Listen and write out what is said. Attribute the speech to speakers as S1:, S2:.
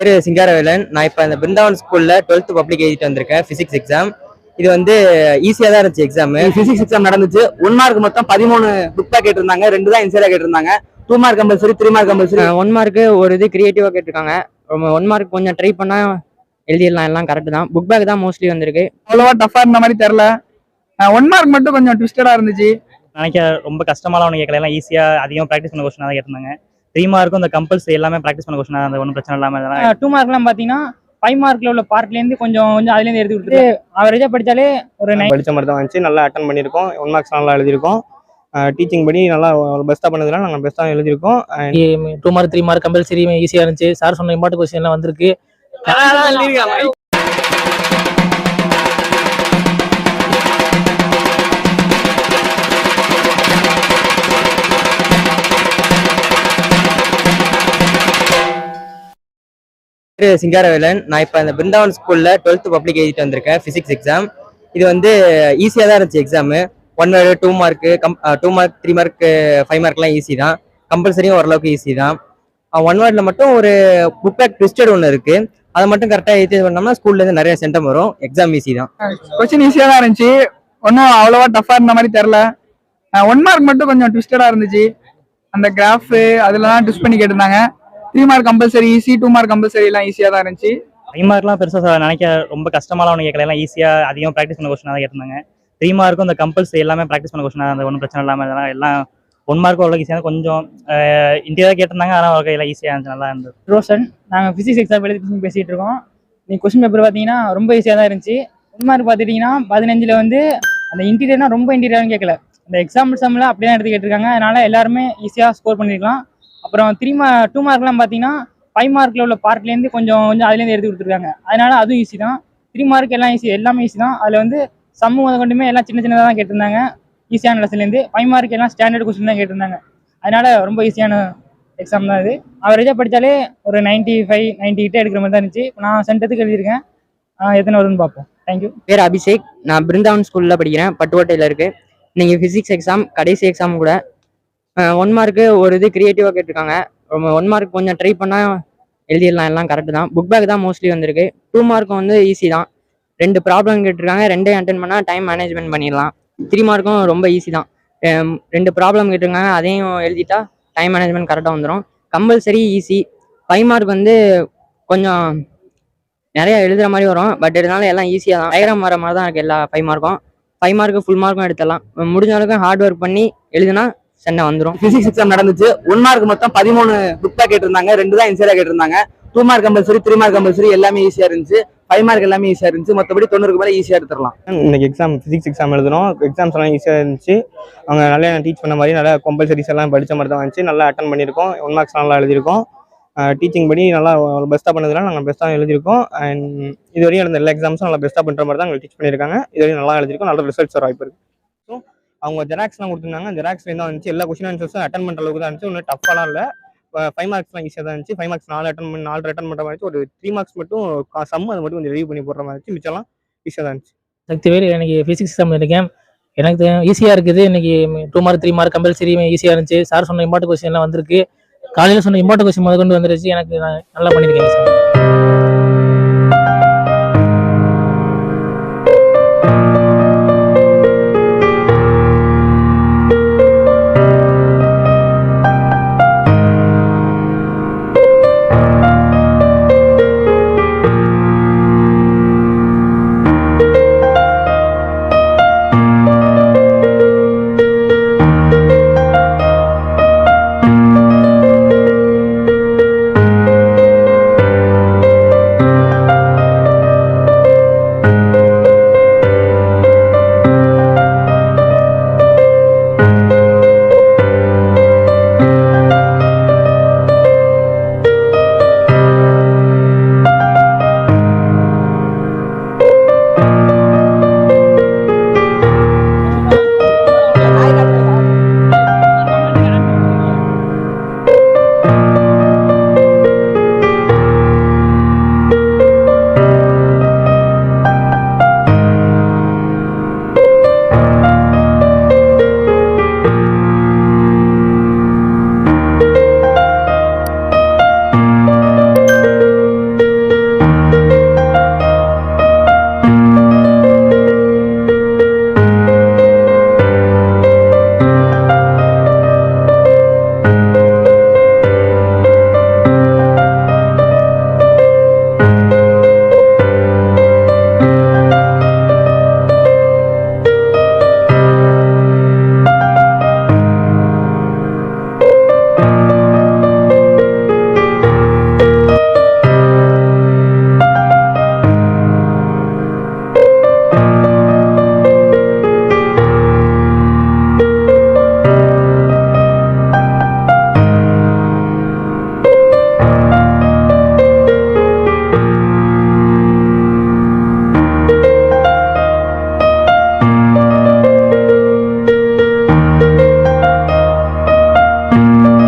S1: பேர் சிங்காரவேலன். நான் இப்போ அந்த பிருந்தாவன் ஸ்கூல்ல டுவெல்த் பப்ளிக் எழுதிட்டு வந்திருக்கேன் பிசிக்ஸ் எக்ஸாம் இது வந்து ஈஸியாக தான் இருந்துச்சு எக்ஸாம்
S2: பிசிக்ஸ் எக்ஸாம் நடந்துச்சு. ஒன் மார்க் மொத்தம் பதிமூணு புக் தான் கேட்டிருந்தாங்க. ரெண்டு தான் இன்சைடா கேட்டிருந்தாங்க. Two mark compulsory three mark compulsory
S1: one mark ஒரு இது கிரியேட்டிவாக கேட்டிருக்காங்க. ஒன் மார்க் கொஞ்சம் ட்ரை பண்ணால் எழுதிடலாம். எல்லாம் கரெக்ட் தான். புக் பேக் தான் மோஸ்ட்லி வந்திருக்கு.
S2: அவ்வளவா டஃபா இருந்த மாதிரி தெரியல. ஒன் மார்க் மட்டும் கொஞ்சம் ட்விஸ்டடா இருந்துச்சு.
S3: நினைக்க ரொம்ப கஷ்டமாலாம் ஒன்று கேட்கல. எல்லாம் ஈஸியாக அதிகம் ப்ராக்டிஸ் பண்ண கொஸ்டின் தான் கேட்டிருந்தாங்க. த்ரீ மார்க்கும் இந்த கம்பல்சரி எல்லாமே ப்ராக்டிஸ் பண்ண கொஸ்டின் அந்த ஒன்றும் பிரச்சனை இல்லாமல் இதெல்லாம்
S4: டூ மார்க்லாம் பார்த்தீங்கன்னா ஃபைவ் மார்க்ல உள்ள பார்ட்லேருந்து கொஞ்சம் கொஞ்சம் அதுலேருந்து எடுத்து கொடுத்துட்டு அவரேஜாக படித்தாலே ஒரு நைன்
S5: படித்த மாதிரி தான் வந்துச்சு. நல்லா அட்டன் பண்ணியிருக்கோம். ஒன் மார்க்ஸ் நல்லா எழுதியிருக்கோம். டீச்சிங் படி நல்லா பெஸ்ட்டாக பண்ணதுலாம் நாங்கள் பெஸ்ட்டாக எழுதியிருக்கோம்.
S6: Two mark three mark compulsory ஈஸியாக இருந்துச்சு. சார் சொன்ன இம்பார்ட்டன் கொஸ்டின் எல்லாம் வந்திருக்கு.
S1: பேர் சிங்காரவேலன். நான் இப்போ அந்த பிருந்தாவன் ஸ்கூலில் டுவெல்த் பப்ளிக் எழுதிட்டு வந்திருக்கேன் ஃபிசிக்ஸ் எக்ஸாம் இது வந்து ஈஸியாக தான் இருந்துச்சு exam one word two mark cum two mark three mark five மார்க்லாம் easy தான். கம்பல்சரியும் ஓரளவுக்கு ஈஸி தான். ஒன் வேர்டில் மட்டும் ஒரு புக் பேக் ட்விஸ்டட் ஒன்று இருக்குது அதை மட்டும் கரெக்டாக எழுதி பண்ணோம்னா ஸ்கூல்லேருந்து நிறைய சென்டம் வரும். எக்ஸாம் ஈஸி தான்.
S2: கொஸ்டின் ஈஸியாக தான் இருந்துச்சு. ஒன்றும் அவ்வளோவா டஃப்பாக இருந்த மாதிரி தெரில ஒன் மார்க் மட்டும் கொஞ்சம் ட்விஸ்டடாக இருந்துச்சு. அந்த கிராஃபு அதெல்லாம் ட்விஸ்ட் பண்ணி கேட்டிருந்தாங்க. Three mark compulsory easy two mark compulsory எல்லாம் ஈஸியா தான் இருந்துச்சு.
S3: ஃபைவ் மார்க்லாம் பெருசாக நினைக்க ரொம்ப கஷ்டமாலாம் ஒன்று கேட்கல. எல்லாம் ஈஸியாக அதிகம் ப்ராக்டிஸ் பண்ண கொஸ்டின் தான் கேட்டிருந்தாங்க. த்ரீ மார்க்கும் இந்த கம்பல்சரி எல்லாமே ப்ராக்டிஸ் பண்ண கொஸ்டின் அந்த ஒன்றும் பிரச்சனை இல்லாமல் இதெல்லாம் எல்லாம் ஒன் மார்க் ஓரளவுக்கு ஈஸியாக கொஞ்சம் இன்டீரியராக கேட்டிருந்தாங்க. ஆனால் ஓகே எல்லாம் ஈஸியாக இருந்துச்சு. நல்லா இருந்தது.
S4: ரோஷன் நாங்கள் ஃபிசிக்ஸ் எக்ஸாம் எழுதி பேசிகிட்டு இருக்கோம். நீ கொஸ்டின் பேப்பர் பார்த்தீங்கன்னா ரொம்ப ஈஸியாக தான் இருந்துச்சு. ஒன் மார்க் பார்த்துட்டிங்கன்னா பதினஞ்சில் வந்து அந்த இன்டீரியர்னா ரொம்ப இன்டீரியர்னு கேட்கல. அந்த எக்ஸாம்பிள் சம்மில் அப்படியே தான் எடுத்து கேட்டிருக்காங்க. அதனால எல்லாருமே ஈஸியாக ஸ்கோர் பண்ணிருக்கலாம். அப்புறம் த்ரீ மார்க் டூ மார்க்லாம் பார்த்தீங்கன்னா ஃபைவ் மார்க்கில் உள்ள பார்ட்லேருந்து கொஞ்சம் கொஞ்சம் அதுலேருந்து எடுத்து கொடுத்துருக்காங்க. அதனால அதுவும் ஈஸி தான். த்ரீ மார்க் எல்லாம் ஈஸி எல்லாமே ஈஸி தான். அதில் வந்து சம்மு முத கொண்டுமே எல்லாம் சின்ன சின்னதாக தான் கேட்டிருந்தாங்க. ஈஸியான லெசன்லேருந்து ஃபைவ் மார்க் எல்லாம் ஸ்டாண்டர்ட் கொஸ்டின் தான் கேட்டிருந்தாங்க. அதனால ரொம்ப ஈஸியான எக்ஸாம் தான் இது. அவரேஜாக படித்தாலே ஒரு நைன்ட்டி ஃபைவ் நைன்ட்டி கிட்ட எடுக்கிற மாதிரி தான் இருந்துச்சு. நான் சென்டத்துக்கு எழுதியிருக்கேன்? எத்தனை வருதுன்னு பார்ப்போம். தேங்க்யூ
S1: பேர் அபிஷேக். நான் பிருந்தாவன் ஸ்கூலில் படிக்கிறேன். பட்டுக்கோட்டையில் இருக்குது நீங்கள் ஃபிசிக்ஸ் எக்ஸாம் கடைசி எக்ஸாம் கூட ஒன் மார்க்கு ஒரு இது கிரியேட்டிவாக கேட்டிருக்காங்க. ஒன் மார்க் கொஞ்சம் ட்ரை பண்ணால் எழுதிடலாம் எல்லாம் கரெக்டு தான். புக் பேக் தான் மோஸ்ட்லி வந்திருக்கு. டூ மார்க்கும் வந்து ஈஸி தான். ரெண்டு ப்ராப்ளம் கேட்டிருக்காங்க. ரெண்டையும் அட்டன் பண்ணால் டைம் மேனேஜ்மெண்ட் பண்ணிடலாம். த்ரீ மார்க்கும் ரொம்ப ஈஸி தான். ரெண்டு ப்ராப்ளம் கேட்டிருக்காங்க. அதையும் எழுதிட்டா டைம் மேனேஜ்மெண்ட் கரெக்டாக வந்துடும் கம்பல்சரி ஈஸி ஃபைவ் மார்க் வந்து கொஞ்சம் நிறையா எழுதுகிற மாதிரி வரும். பட் இருந்தாலும் எல்லாம் ஈஸியாக தான். டயக்ராம் வர மாதிரி தான் இருக்குது எல்லா ஃபைவ் மார்க்கும் ஃபைவ் மார்க்கு ஃபுல் மார்க்கும் எடுத்துடலாம். முடிஞ்ச அளவுக்கு ஹார்ட் ஒர்க் பண்ணி எழுதுனா சென்னை வந்துடும்
S2: பிசிக்ஸ் எக்ஸாம் நடந்துச்சு. ஒன் மார்க் மொத்தம் பதிமூணு புக் தான் கேட்டிருந்தாங்க. ரெண்டு தான் இன்சைடா கேட்டிருந்தாங்க. Two mark compulsory three mark compulsory எல்லாமே ஈஸியா இருந்துச்சு. ஃபைவ் மார்க் எல்லாமே ஈஸியா இருந்துச்சு. மற்றபடி தொண்ணூறுக்கு மேலே ஈஸியா எடுத்துடலாம்.
S5: இன்னைக்கு எக்ஸாம் ஃபிசிக்ஸ் எக்ஸாம் எழுதணும் எக்ஸாம்ஸ் எல்லாம் ஈஸியாக இருந்துச்சு. அவங்க நல்லா டீச் பண்ண மாதிரி நல்லா கம்பல்சரிஸ் எல்லாம் படித்த மாதிரி தான் வந்துச்சு நல்லா அட்டன் பண்ணியிருக்கோம். ஒன் மார்க்ஸ் நல்லா எழுதியிருக்கோம். டீச்சிங் படி நல்லா பெஸ்ட்டாக பண்ணதுலாம் நாங்கள் பெஸ்ட்டாக எழுதியிருக்கோம். அண்ட் இது வரையும் எழுந்த எல்லா எக்ஸாம்ஸும் நல்லா பெஸ்ட்டாக பண்ணுற மாதிரி தான் எங்களுக்கு டீச் பண்ணியிருக்காங்க. இது வரையும் நல்லா எழுதியிருக்கோம். நல்ல ரிசல்ட்ஸ் வர வாய்ப்பு இருக்குது ஸோ அவங்க ஜெராக்ஸ்லாம் கொடுத்துருந்தாங்க. ஜெராக்ஸ்லேருந்து தான் வந்துச்சு எல்லா கொஸ்டின் ஆன்சர்ஸும் அட்டன் பண்ணுற அளவுக்கு தான் இருந்துச்சு. ஒன்றும் டஃப்பாலாம் இல்லை. ஃபைவ் மார்க்ஸ்லாம் ஈஸியாக தான் இருந்துச்சு. ஃபைவ் மார்க்ஸ் நாலு அட்டன் பண்ணி நாலு அட்டன் பண்ணுற மாதிரி ஒரு த்ரீ மார்க்ஸ் மட்டும் சம் அது மட்டும் கொஞ்சம் ரிவ்யூ பண்ணி போடுற மாதிரி இருந்துச்சு. மிச்சம்லாம் ஈஸியாக தான் இருந்துச்சு.
S6: சக்தி வேறு எனக்கு ஃபிசிக்ஸ் எக்ஸாம் இருக்கேன் எனக்கு ஈஸியாக இருக்குது. இன்னைக்கு two mark three mark compulsory ஈஸியாக இருந்துச்சு. சார் சொன்ன இம்பார்ட்டன் கொஸ்டின் எல்லாம் வந்திருக்கு. காலையில் சொன்ன இம்பார்ட்டன் கொஸ்டின் முதல் கொண்டு வந்துருச்சு. எனக்கு நான் நல்லா பண்ணியிருக்கேன். சார்